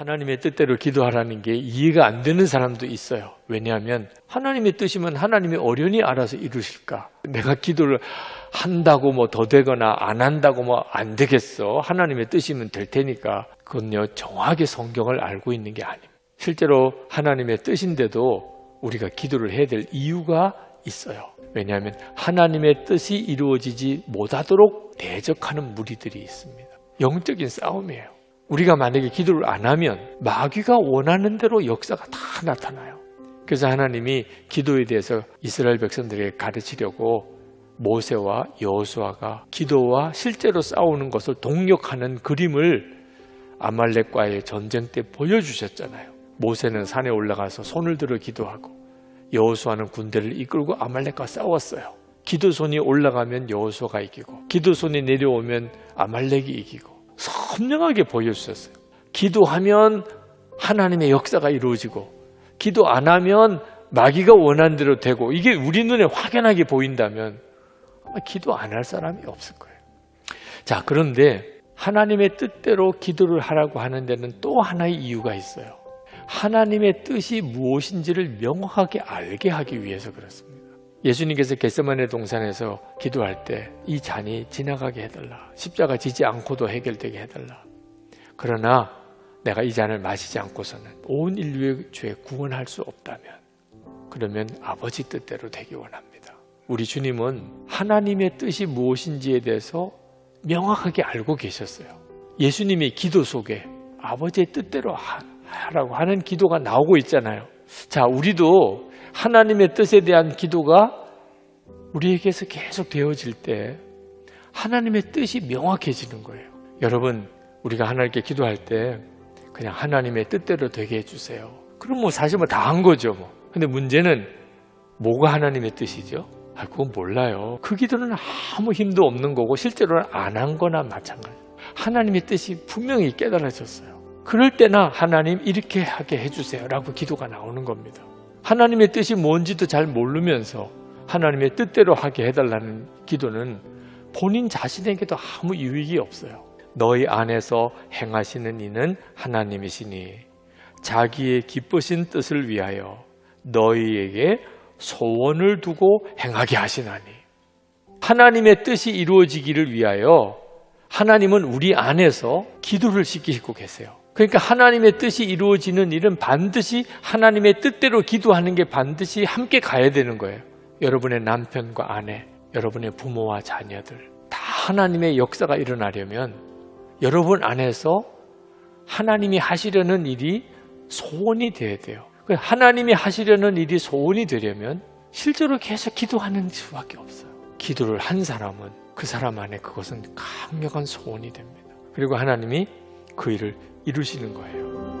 하나님의 뜻대로 기도하라는 게 이해가 안 되는 사람도 있어요. 왜냐하면 하나님의 뜻이면 하나님이 어련히 알아서 이루실까? 내가 기도를 한다고 뭐 더 되거나 안 한다고 뭐 안 되겠어. 하나님의 뜻이면 될 테니까. 그건요, 정확하게 성경을 알고 있는 게 아닙니다. 실제로 하나님의 뜻인데도 우리가 기도를 해야 될 이유가 있어요. 왜냐하면 하나님의 뜻이 이루어지지 못하도록 대적하는 무리들이 있습니다. 영적인 싸움이에요. 우리가 만약에 기도를 안 하면 마귀가 원하는 대로 역사가 다 나타나요. 그래서 하나님이 기도에 대해서 이스라엘 백성들에게 가르치려고 모세와 여호수아가 기도와 실제로 싸우는 것을 동력하는 그림을 아말렉과의 전쟁 때 보여주셨잖아요. 모세는 산에 올라가서 손을 들어 기도하고 여호수아는 군대를 이끌고 아말렉과 싸웠어요. 기도손이 올라가면 여호수아가 이기고 기도손이 내려오면 아말렉이 이기고 선명하게 보여주셨어요. 기도하면 하나님의 역사가 이루어지고 기도 안 하면 마귀가 원하는 대로 되고 이게 우리 눈에 확연하게 보인다면 기도 안 할 사람이 없을 거예요. 자, 그런데 하나님의 뜻대로 기도를 하라고 하는 데는 또 하나의 이유가 있어요. 하나님의 뜻이 무엇인지를 명확하게 알게 하기 위해서 그렇습니다. 예수님께서 겟세마네 동산에서 기도할 때 이 잔이 지나가게 해달라. 십자가 지지 않고도 해결되게 해달라. 그러나 내가 이 잔을 마시지 않고서는 온 인류의 죄 구원할 수 없다면 그러면 아버지 뜻대로 되기 원합니다. 우리 주님은 하나님의 뜻이 무엇인지에 대해서 명확하게 알고 계셨어요. 예수님이 기도 속에 아버지의 뜻대로 하라고 하는 기도가 나오고 있잖아요. 자, 우리도 하나님의 뜻에 대한 기도가 우리에게서 계속 되어질 때 하나님의 뜻이 명확해지는 거예요. 여러분, 우리가 하나님께 기도할 때 그냥 하나님의 뜻대로 되게 해주세요. 그럼 뭐 사실 뭐 다 한 거죠, 뭐. 근데 문제는 뭐가 하나님의 뜻이죠? 아, 그건 몰라요. 그 기도는 아무 힘도 없는 거고 실제로는 안 한 거나 마찬가지. 하나님의 뜻이 분명히 깨달아졌어요. 그럴 때나 하나님 이렇게 하게 해주세요 라고 기도가 나오는 겁니다. 하나님의 뜻이 뭔지도 잘 모르면서 하나님의 뜻대로 하게 해달라는 기도는 본인 자신에게도 아무 유익이 없어요. 너희 안에서 행하시는 이는 하나님이시니 자기의 기쁘신 뜻을 위하여 너희에게 소원을 두고 행하게 하시나니 하나님의 뜻이 이루어지기를 위하여 하나님은 우리 안에서 기도를 시키고 계세요. 그러니까 하나님의 뜻이 이루어지는 일은 반드시 하나님의 뜻대로 기도하는 게 반드시 함께 가야 되는 거예요. 여러분의 남편과 아내, 여러분의 부모와 자녀들 다 하나님의 역사가 일어나려면 여러분 안에서 하나님이 하시려는 일이 소원이 돼야 돼요. 하나님이 하시려는 일이 소원이 되려면 실제로 계속 기도하는 수밖에 없어요. 기도를 한 사람은 그 사람 안에 그것은 강력한 소원이 됩니다. 그리고 하나님이 그 일을 이루시는 거예요.